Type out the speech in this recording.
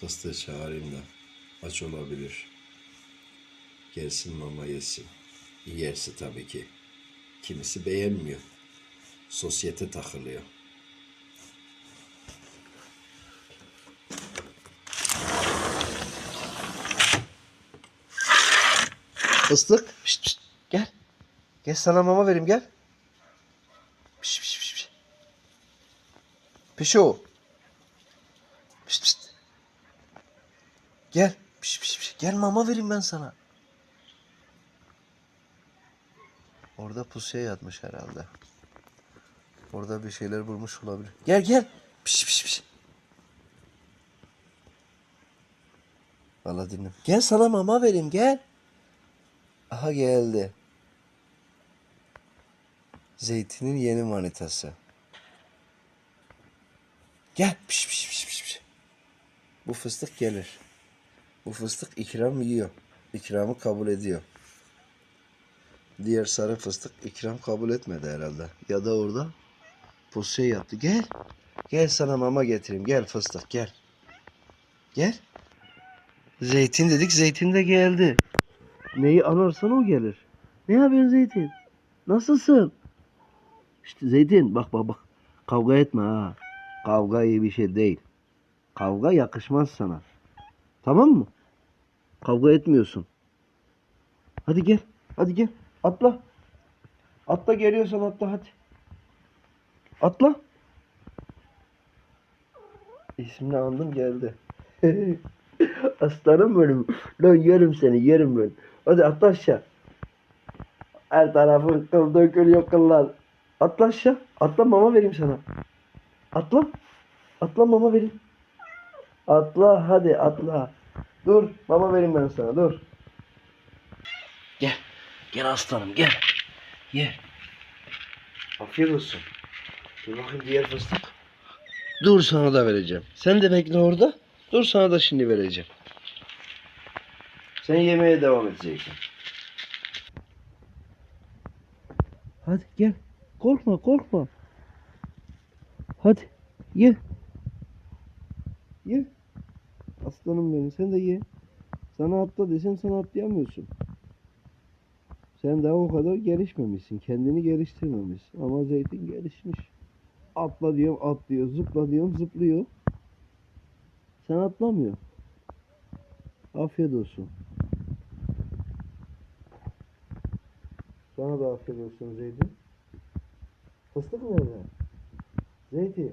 Fıstığı çağırayım da aç olabilir. Gelsin mama yesin. Yerse tabii ki. Kimisi beğenmiyor. Sosyete takılıyor. Fıstık. Pişt, pişt. Gel. Gel sana mama vereyim gel. Pişt, pişt, pişt. Pişo. Pişt, pişt. Gel. Pişt, pişt, pişt. Gel mama vereyim ben sana. Orada pusuya yatmış herhalde. Orada bir şeyler bulmuş olabilir. Gel gel. Pişt, pişt, pişt. Valla dinle. Gel sana mama vereyim gel. Aha geldi. Zeytin'in yeni manitası. Gel. Piş piş piş piş piş. Bu fıstık gelir. Bu fıstık ikram yiyor. İkramı kabul ediyor. Diğer sarı fıstık ikram kabul etmedi herhalde. Ya da orada pusuya yaptı. Gel. Gel sana mama getireyim. Gel fıstık gel. Gel. Zeytin dedik. Zeytin de geldi. Neyi anarsan o gelir. Ne yapıyorsun Zeytin? Nasılsın? İşte Zeytin bak bak bak. Kavga etme ha. Kavga iyi bir şey değil. Kavga yakışmaz sana. Tamam mı? Kavga etmiyorsun. Hadi gel. Hadi gel. Atla. Atla geliyorsan atla hadi. Atla. İsmini andım geldi. Aslanım benim. Lan yerim seni yerim ben. Hadi atla aşağı. Her tarafın kıl dökülüyor kıllar. Atla aşağı. Atla mama vereyim sana. Atla. Atla mama vereyim. Atla hadi atla. Dur mama vereyim ben sana dur. Gel. Gel aslanım gel. Ye. Afiyet olsun. Dur bakayım diğer fıstık. Dur sana da vereceğim. Sen de bekle orada. Dur sana da şimdi vereceğim. Sen yemeye devam edeceksin. Hadi gel. Korkma korkma. Hadi ye. Ye. Aslanım benim sen de ye. Sana atla desem sana atlayamıyorsun. Sen daha o kadar gelişmemişsin. Kendini geliştirmemişsin. Ama zeytin gelişmiş. Atla diyorum atlıyor. Zıpla diyorum zıplıyor. Sen atlamıyor. Afiyet olsun. Sana da afiyet olsun Zeytin. Fıstık nerede? Zeytin.